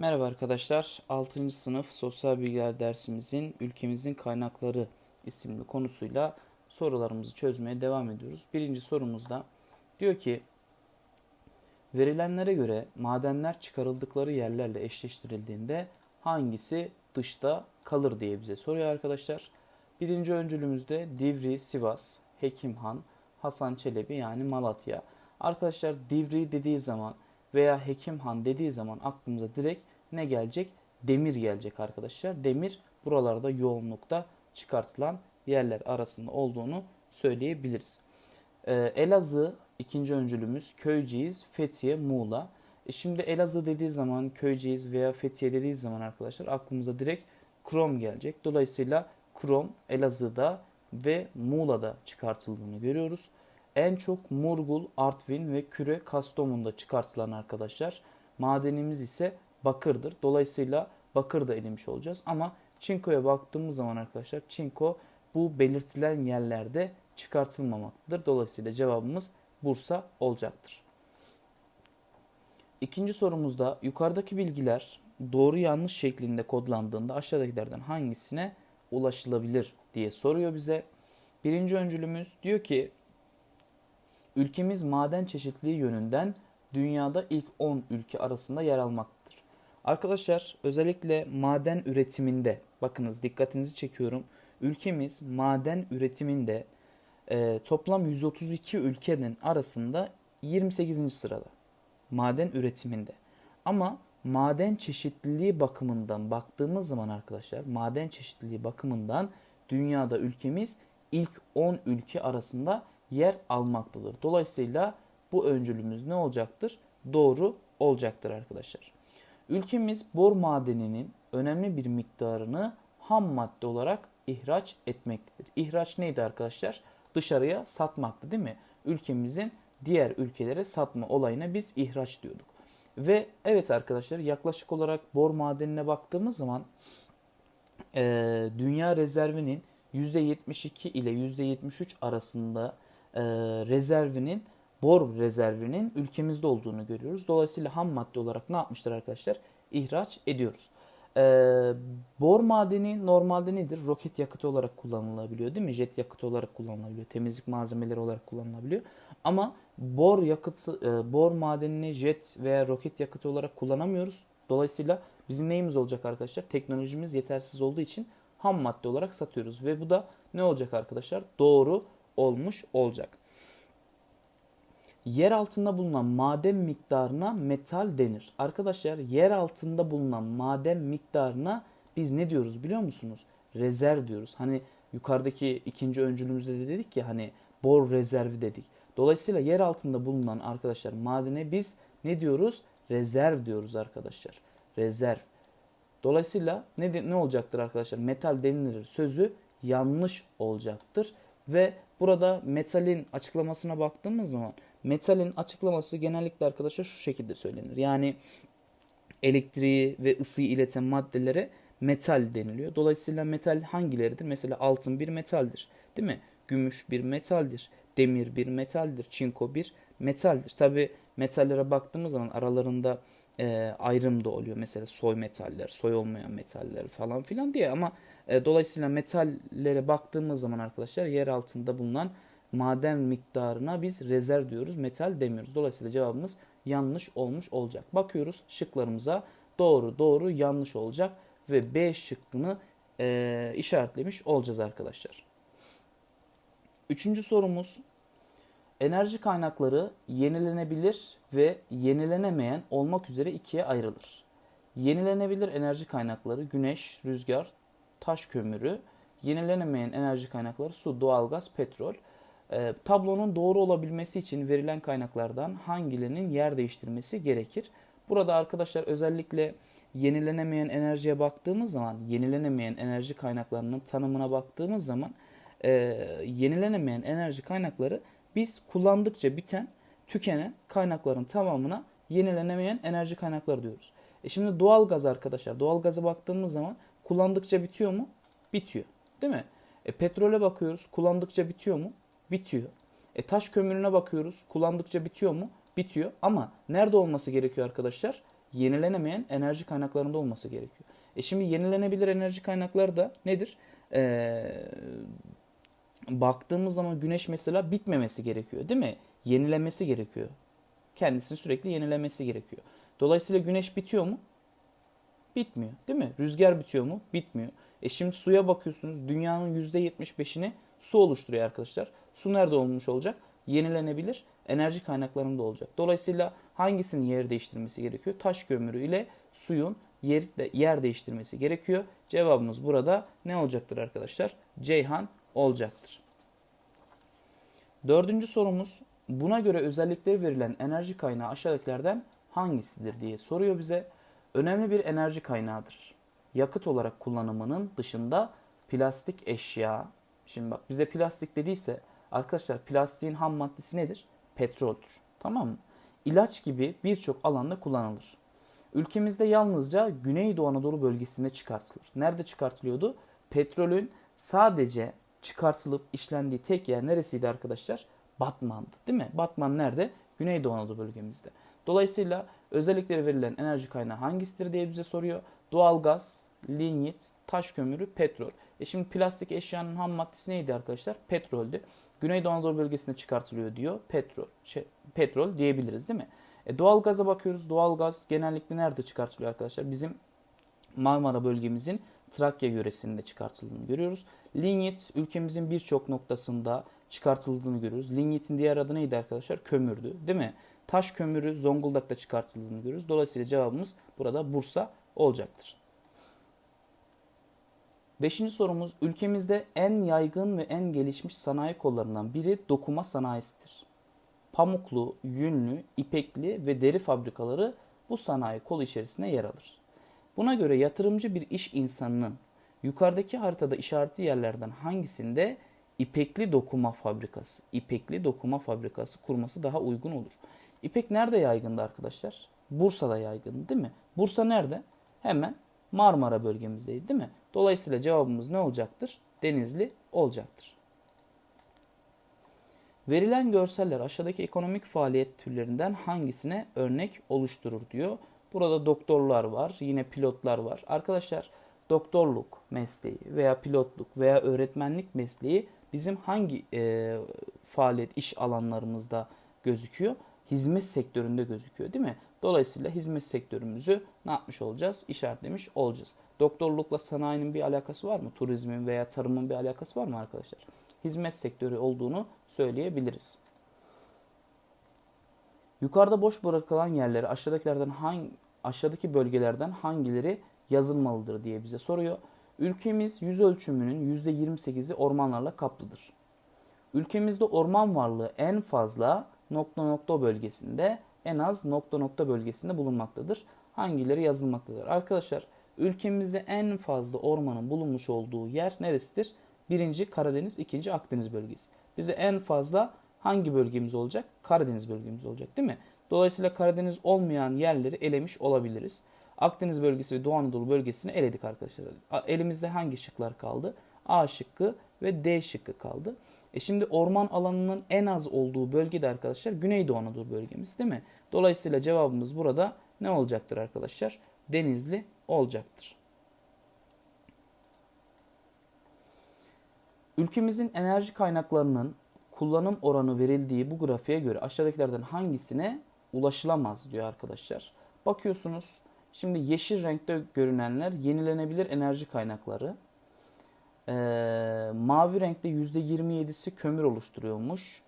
Merhaba arkadaşlar. 6. sınıf sosyal bilgiler dersimizin ülkemizin kaynakları isimli konusuyla sorularımızı çözmeye devam ediyoruz. Birinci sorumuzda diyor ki verilenlere göre madenler çıkarıldıkları yerlerle eşleştirildiğinde hangisi dışta kalır diye bize soruyor arkadaşlar. Birinci öncülümüzde Divri, Sivas, Hekimhan, Hasan Çelebi yani Malatya. Arkadaşlar Divri dediği zaman veya Hekimhan dediği zaman aklımıza direkt ne gelecek? Demir gelecek arkadaşlar. Demir buralarda yoğunlukta çıkartılan yerler arasında olduğunu söyleyebiliriz. Ee, Elazığ ikinci öncülümüz Köyceğiz, Fethiye, Muğla. E şimdi Elazığ dediği zaman Köyceğiz veya Fethiye dediği zaman arkadaşlar aklımıza direkt krom gelecek. Dolayısıyla krom Elazığ'da ve Muğla'da çıkartıldığını görüyoruz. En çok Murgul, Artvin ve Küre, Kastamonu'da çıkartılan arkadaşlar. Madenimiz ise bakırdır. Dolayısıyla bakır da elemiş olacağız. Ama çinkoya baktığımız zaman arkadaşlar çinko bu belirtilen yerlerde çıkartılmamaktadır. Dolayısıyla cevabımız Bursa olacaktır. İkinci sorumuzda yukarıdaki bilgiler doğru yanlış şeklinde kodlandığında aşağıdakilerden hangisine ulaşılabilir diye soruyor bize. Birinci öncülümüz diyor ki ülkemiz maden çeşitliliği yönünden dünyada ilk 10 ülke arasında yer almaktadır. Arkadaşlar özellikle maden üretiminde bakınız dikkatinizi çekiyorum. Ülkemiz maden üretiminde e, toplam 132 ülkenin arasında 28. sırada. Maden üretiminde. Ama maden çeşitliliği bakımından baktığımız zaman arkadaşlar maden çeşitliliği bakımından dünyada ülkemiz ilk 10 ülke arasında yer almaktadır. Dolayısıyla bu öncülümüz ne olacaktır? Doğru olacaktır arkadaşlar. Ülkemiz bor madeninin önemli bir miktarını ham madde olarak ihraç etmektedir. İhraç neydi arkadaşlar? Dışarıya satmaktı değil mi? Ülkemizin diğer ülkelere satma olayına biz ihraç diyorduk. Ve evet arkadaşlar yaklaşık olarak bor madenine baktığımız zaman e, dünya rezervinin %72 ile %73 arasında e, rezervinin bor rezervinin ülkemizde olduğunu görüyoruz. Dolayısıyla ham madde olarak ne yapmıştır arkadaşlar? İhraç ediyoruz. Ee, bor madeni normalde nedir? Roket yakıtı olarak kullanılabiliyor değil mi? Jet yakıtı olarak kullanılabiliyor. Temizlik malzemeleri olarak kullanılabiliyor. Ama bor yakıtı, e, bor madenini jet veya roket yakıtı olarak kullanamıyoruz. Dolayısıyla bizim neyimiz olacak arkadaşlar? Teknolojimiz yetersiz olduğu için ham madde olarak satıyoruz. Ve bu da ne olacak arkadaşlar? Doğru olmuş olacak. Yer altında bulunan maden miktarına metal denir. Arkadaşlar yer altında bulunan maden miktarına biz ne diyoruz biliyor musunuz? Rezerv diyoruz. Hani yukarıdaki ikinci öncülümüzde de dedik ki hani bor rezervi dedik. Dolayısıyla yer altında bulunan arkadaşlar madene biz ne diyoruz? Rezerv diyoruz arkadaşlar. Rezerv. Dolayısıyla ne, ne olacaktır arkadaşlar? Metal denilir sözü yanlış olacaktır. Ve burada metalin açıklamasına baktığımız zaman metalin açıklaması genellikle arkadaşlar şu şekilde söylenir. Yani elektriği ve ısıyı ileten maddelere metal deniliyor. Dolayısıyla metal hangileridir? Mesela altın bir metaldir. Değil mi? Gümüş bir metaldir. Demir bir metaldir. Çinko bir metaldir. Tabi metallere baktığımız zaman aralarında e, ayrım da oluyor. Mesela soy metaller, soy olmayan metaller falan filan diye ama e, dolayısıyla metallere baktığımız zaman arkadaşlar yer altında bulunan maden miktarına biz rezerv diyoruz. Metal demiyoruz. Dolayısıyla cevabımız yanlış olmuş olacak. Bakıyoruz şıklarımıza doğru doğru yanlış olacak ve B şıkkını e, işaretlemiş olacağız arkadaşlar. Üçüncü sorumuz enerji kaynakları yenilenebilir ve yenilenemeyen olmak üzere ikiye ayrılır. Yenilenebilir enerji kaynakları güneş, rüzgar, taş kömürü, yenilenemeyen enerji kaynakları su, doğalgaz, petrol. E, tablonun doğru olabilmesi için verilen kaynaklardan hangilerinin yer değiştirmesi gerekir? Burada arkadaşlar özellikle yenilenemeyen enerjiye baktığımız zaman, yenilenemeyen enerji kaynaklarının tanımına baktığımız zaman e, yenilenemeyen enerji kaynakları biz kullandıkça biten, tükenen kaynakların tamamına yenilenemeyen enerji kaynakları diyoruz. E şimdi doğal gaz arkadaşlar, doğal gaza baktığımız zaman kullandıkça bitiyor mu? Bitiyor. Değil mi? E petrole bakıyoruz, kullandıkça bitiyor mu? Bitiyor. E taş kömürüne bakıyoruz, kullandıkça bitiyor mu? Bitiyor. Ama nerede olması gerekiyor arkadaşlar? yenilenemeyen enerji kaynaklarında olması gerekiyor. E şimdi yenilenebilir enerji kaynakları da nedir? Ee, baktığımız zaman güneş mesela bitmemesi gerekiyor değil mi? Yenilenmesi gerekiyor. Kendisini sürekli yenilemesi gerekiyor. Dolayısıyla güneş bitiyor mu? Bitmiyor değil mi? Rüzgar bitiyor mu? Bitmiyor. E şimdi suya bakıyorsunuz dünyanın %75'ini su oluşturuyor arkadaşlar. Su nerede olmuş olacak? Yenilenebilir enerji kaynaklarında olacak. Dolayısıyla hangisinin yer değiştirmesi gerekiyor? Taş kömürü ile suyun yer, yer değiştirmesi gerekiyor. Cevabımız burada ne olacaktır arkadaşlar? Ceyhan olacaktır. Dördüncü sorumuz buna göre özellikleri verilen enerji kaynağı aşağıdakilerden hangisidir diye soruyor bize. Önemli bir enerji kaynağıdır. Yakıt olarak kullanımının dışında plastik eşya. Şimdi bak bize plastik dediyse arkadaşlar plastiğin ham maddesi nedir? Petroldür. Tamam mı? İlaç gibi birçok alanda kullanılır. Ülkemizde yalnızca Güneydoğu Anadolu bölgesinde çıkartılır. Nerede çıkartılıyordu? Petrolün sadece çıkartılıp işlendiği tek yer neresiydi arkadaşlar? Batman'dı değil mi? Batman nerede? Güneydoğu Anadolu bölgemizde. Dolayısıyla özellikleri verilen enerji kaynağı hangisidir diye bize soruyor. Doğalgaz, linyit, taş kömürü, petrol. E şimdi plastik eşyanın ham maddesi neydi arkadaşlar? Petroldü. Güneydoğu Anadolu bölgesinde çıkartılıyor diyor. Petrol. Şey, petrol diyebiliriz değil mi? E, doğalgaza bakıyoruz. Doğalgaz genellikle nerede çıkartılıyor arkadaşlar? Bizim Marmara bölgemizin Trakya yöresinde çıkartıldığını görüyoruz. Linyit ülkemizin birçok noktasında çıkartıldığını görüyoruz. Linyitin diğer adı neydi arkadaşlar? Kömürdü değil mi? Taş kömürü Zonguldak'ta çıkartıldığını görüyoruz. Dolayısıyla cevabımız burada Bursa olacaktır. Beşinci sorumuz ülkemizde en yaygın ve en gelişmiş sanayi kollarından biri dokuma sanayisidir. Pamuklu, yünlü, ipekli ve deri fabrikaları bu sanayi kolu içerisinde yer alır. Buna göre yatırımcı bir iş insanının yukarıdaki haritada işaretli yerlerden hangisinde ipekli dokuma fabrikası, ipekli dokuma fabrikası kurması daha uygun olur. İpek nerede yaygındı arkadaşlar? Bursa'da yaygın değil mi? Bursa nerede? Hemen Marmara bölgemizdeydi değil mi? Dolayısıyla cevabımız ne olacaktır? Denizli olacaktır. Verilen görseller aşağıdaki ekonomik faaliyet türlerinden hangisine örnek oluşturur diyor. Burada doktorlar var, yine pilotlar var. Arkadaşlar doktorluk mesleği veya pilotluk veya öğretmenlik mesleği bizim hangi e, faaliyet iş alanlarımızda gözüküyor? Hizmet sektöründe gözüküyor değil mi? Dolayısıyla hizmet sektörümüzü ne yapmış olacağız? İşaretlemiş olacağız. Doktorlukla sanayinin bir alakası var mı? Turizmin veya tarımın bir alakası var mı arkadaşlar? Hizmet sektörü olduğunu söyleyebiliriz. Yukarıda boş bırakılan yerleri aşağıdakilerden hangi aşağıdaki bölgelerden hangileri yazılmalıdır diye bize soruyor. Ülkemiz yüz ölçümünün %28'i ormanlarla kaplıdır. Ülkemizde orman varlığı en fazla nokta nokta bölgesinde en az nokta nokta bölgesinde bulunmaktadır. Hangileri yazılmaktadır? Arkadaşlar ülkemizde en fazla ormanın bulunmuş olduğu yer neresidir? Birinci Karadeniz, ikinci Akdeniz bölgesi. Bize en fazla hangi bölgemiz olacak? Karadeniz bölgemiz olacak değil mi? Dolayısıyla Karadeniz olmayan yerleri elemiş olabiliriz. Akdeniz bölgesi ve Doğu Anadolu bölgesini eledik arkadaşlar. Elimizde hangi şıklar kaldı? A şıkkı ve D şıkkı kaldı. E şimdi orman alanının en az olduğu bölgede arkadaşlar Güneydoğu Anadolu bölgemiz değil mi? Dolayısıyla cevabımız burada ne olacaktır arkadaşlar? Denizli olacaktır. Ülkemizin enerji kaynaklarının kullanım oranı verildiği bu grafiğe göre aşağıdakilerden hangisine ulaşılamaz diyor arkadaşlar. Bakıyorsunuz şimdi yeşil renkte görünenler yenilenebilir enerji kaynakları. Ee, mavi renkte %27'si kömür oluşturuyormuş.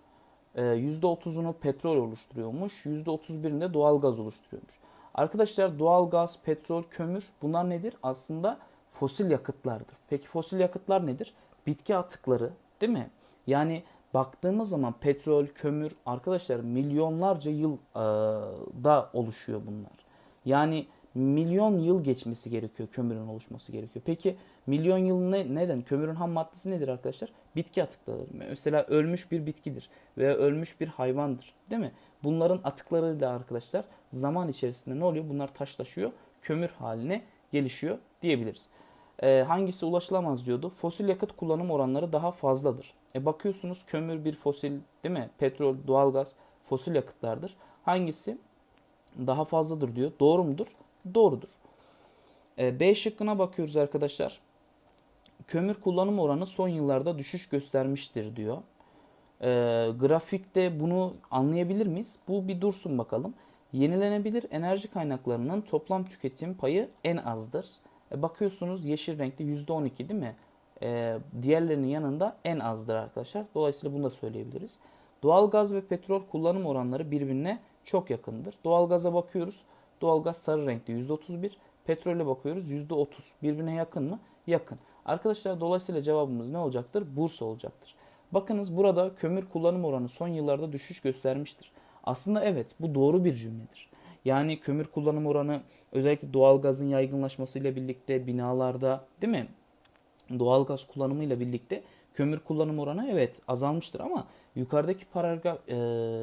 Ee, %30'unu petrol oluşturuyormuş. %31'inde doğal gaz oluşturuyormuş. Arkadaşlar doğal gaz, petrol, kömür bunlar nedir? Aslında fosil yakıtlardır. Peki fosil yakıtlar nedir? Bitki atıkları değil mi? Yani baktığımız zaman petrol, kömür arkadaşlar milyonlarca yılda oluşuyor bunlar. Yani milyon yıl geçmesi gerekiyor kömürün oluşması gerekiyor. Peki milyon yıl ne, neden? Kömürün ham maddesi nedir arkadaşlar? Bitki atıkları. Mesela ölmüş bir bitkidir veya ölmüş bir hayvandır. Değil mi? Bunların atıklarıyla arkadaşlar zaman içerisinde ne oluyor? Bunlar taşlaşıyor, kömür haline gelişiyor diyebiliriz. Ee, hangisi ulaşılamaz diyordu? Fosil yakıt kullanım oranları daha fazladır. E bakıyorsunuz kömür bir fosil değil mi? Petrol, doğalgaz fosil yakıtlardır. Hangisi? daha fazladır diyor. Doğru mudur? Doğrudur. E, B şıkkına bakıyoruz arkadaşlar. Kömür kullanım oranı son yıllarda düşüş göstermiştir diyor. E, grafikte bunu anlayabilir miyiz? Bu bir dursun bakalım. Yenilenebilir enerji kaynaklarının toplam tüketim payı en azdır. E, bakıyorsunuz yeşil renkte %12 değil mi? E, diğerlerinin yanında en azdır arkadaşlar. Dolayısıyla bunu da söyleyebiliriz. Doğalgaz ve petrol kullanım oranları birbirine çok yakındır. Doğalgaza bakıyoruz. Doğalgaz sarı renkte %31. Petrole bakıyoruz %30. Birbirine yakın mı? Yakın. Arkadaşlar dolayısıyla cevabımız ne olacaktır? Bursa olacaktır. Bakınız burada kömür kullanım oranı son yıllarda düşüş göstermiştir. Aslında evet bu doğru bir cümledir. Yani kömür kullanım oranı özellikle doğalgazın yaygınlaşmasıyla birlikte binalarda değil mi? Doğalgaz kullanımıyla birlikte kömür kullanım oranı evet azalmıştır ama yukarıdaki paragraf e,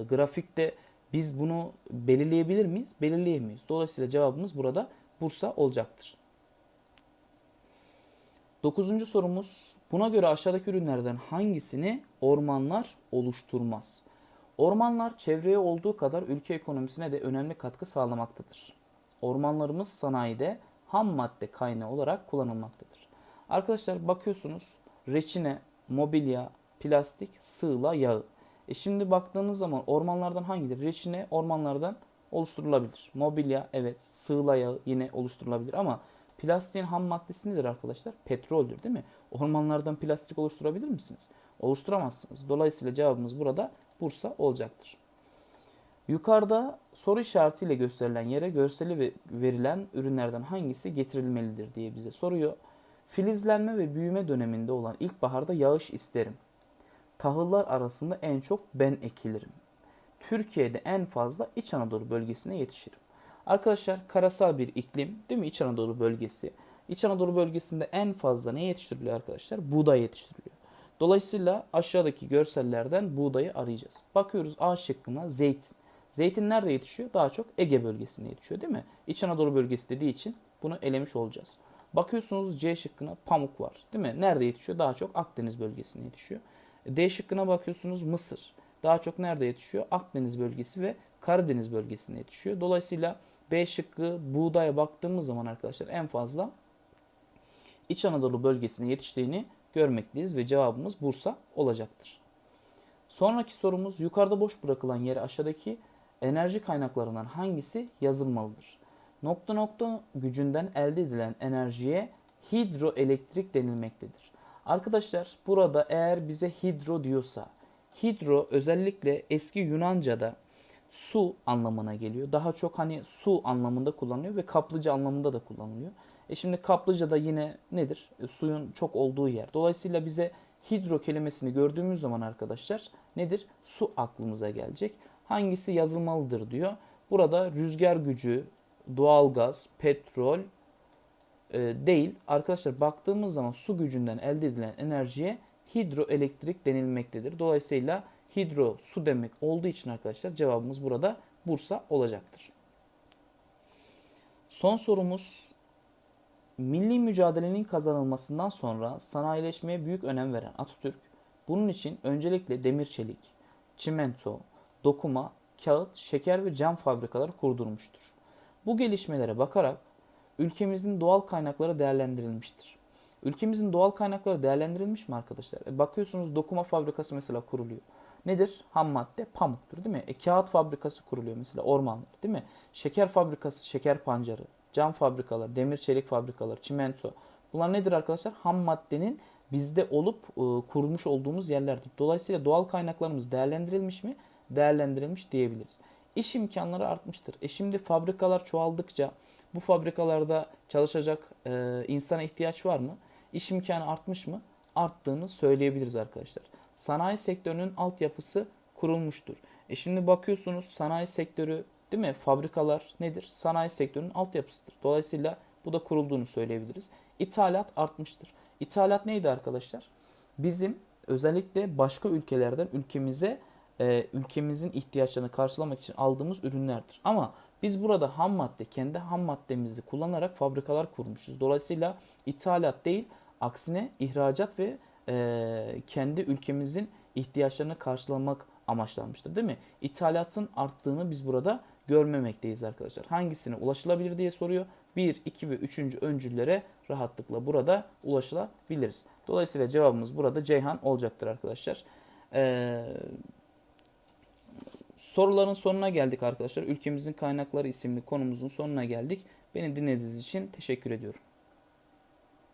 grafikte biz bunu belirleyebilir miyiz? Belirleyemeyiz. Dolayısıyla cevabımız burada Bursa olacaktır. Dokuzuncu sorumuz. Buna göre aşağıdaki ürünlerden hangisini ormanlar oluşturmaz? Ormanlar çevreye olduğu kadar ülke ekonomisine de önemli katkı sağlamaktadır. Ormanlarımız sanayide ham madde kaynağı olarak kullanılmaktadır. Arkadaşlar bakıyorsunuz reçine, mobilya, plastik, sığla, yağı. E şimdi baktığınız zaman ormanlardan hangidir? Reçine ormanlardan oluşturulabilir. Mobilya evet, sığla yağı yine oluşturulabilir ama plastiğin ham maddesi nedir arkadaşlar? Petroldür değil mi? Ormanlardan plastik oluşturabilir misiniz? Oluşturamazsınız. Dolayısıyla cevabımız burada Bursa olacaktır. Yukarıda soru işaretiyle gösterilen yere görseli verilen ürünlerden hangisi getirilmelidir diye bize soruyor. Filizlenme ve büyüme döneminde olan ilkbaharda yağış isterim. Tahıllar arasında en çok ben ekilirim. Türkiye'de en fazla İç Anadolu bölgesine yetişirim. Arkadaşlar karasal bir iklim değil mi İç Anadolu bölgesi? İç Anadolu bölgesinde en fazla ne yetiştiriliyor arkadaşlar? Buğday yetiştiriliyor. Dolayısıyla aşağıdaki görsellerden buğdayı arayacağız. Bakıyoruz A şıkkına zeytin. Zeytin nerede yetişiyor? Daha çok Ege bölgesinde yetişiyor değil mi? İç Anadolu bölgesi dediği için bunu elemiş olacağız. Bakıyorsunuz C şıkkına pamuk var değil mi? Nerede yetişiyor? Daha çok Akdeniz bölgesinde yetişiyor. D şıkkına bakıyorsunuz Mısır. Daha çok nerede yetişiyor? Akdeniz bölgesi ve Karadeniz bölgesinde yetişiyor. Dolayısıyla B şıkkı buğdaya baktığımız zaman arkadaşlar en fazla İç Anadolu bölgesine yetiştiğini görmekteyiz ve cevabımız Bursa olacaktır. Sonraki sorumuz yukarıda boş bırakılan yere aşağıdaki enerji kaynaklarından hangisi yazılmalıdır? Nokta nokta gücünden elde edilen enerjiye hidroelektrik denilmektedir. Arkadaşlar burada eğer bize hidro diyorsa hidro özellikle eski Yunanca'da su anlamına geliyor. Daha çok hani su anlamında kullanılıyor ve kaplıca anlamında da kullanılıyor. E şimdi kaplıca da yine nedir? E, suyun çok olduğu yer. Dolayısıyla bize hidro kelimesini gördüğümüz zaman arkadaşlar nedir? Su aklımıza gelecek. Hangisi yazılmalıdır diyor. Burada rüzgar gücü, doğalgaz, petrol e, değil. Arkadaşlar baktığımız zaman su gücünden elde edilen enerjiye hidroelektrik denilmektedir. Dolayısıyla hidro su demek olduğu için arkadaşlar cevabımız burada Bursa olacaktır. Son sorumuz milli mücadelenin kazanılmasından sonra sanayileşmeye büyük önem veren Atatürk bunun için öncelikle demir çelik, çimento, dokuma, kağıt, şeker ve cam fabrikaları kurdurmuştur. Bu gelişmelere bakarak ülkemizin doğal kaynakları değerlendirilmiştir. Ülkemizin doğal kaynakları değerlendirilmiş mi arkadaşlar? E bakıyorsunuz dokuma fabrikası mesela kuruluyor. Nedir? Ham madde pamuktur değil mi? E, kağıt fabrikası kuruluyor mesela ormanlar değil mi? Şeker fabrikası şeker pancarı, cam fabrikalar, demir çelik fabrikalar, çimento. Bunlar nedir arkadaşlar? Ham maddenin bizde olup e, kurmuş olduğumuz yerlerdir. Dolayısıyla doğal kaynaklarımız değerlendirilmiş mi? Değerlendirilmiş diyebiliriz. İş imkanları artmıştır. E şimdi fabrikalar çoğaldıkça bu fabrikalarda çalışacak e, insana ihtiyaç var mı? İş imkanı artmış mı? Arttığını söyleyebiliriz arkadaşlar. Sanayi sektörünün altyapısı kurulmuştur. E şimdi bakıyorsunuz sanayi sektörü değil mi? Fabrikalar nedir? Sanayi sektörünün altyapısıdır. Dolayısıyla bu da kurulduğunu söyleyebiliriz. İthalat artmıştır. İthalat neydi arkadaşlar? Bizim özellikle başka ülkelerden ülkemize e, ülkemizin ihtiyaçlarını karşılamak için aldığımız ürünlerdir. Ama biz burada ham madde, kendi ham maddemizi kullanarak fabrikalar kurmuşuz. Dolayısıyla ithalat değil, aksine ihracat ve e, kendi ülkemizin ihtiyaçlarını karşılamak amaçlanmıştır değil mi? İthalatın arttığını biz burada görmemekteyiz arkadaşlar. Hangisine ulaşılabilir diye soruyor. 1, 2 ve 3. öncüllere rahatlıkla burada ulaşılabiliriz. Dolayısıyla cevabımız burada Ceyhan olacaktır arkadaşlar. Ee, soruların sonuna geldik arkadaşlar. Ülkemizin kaynakları isimli konumuzun sonuna geldik. Beni dinlediğiniz için teşekkür ediyorum.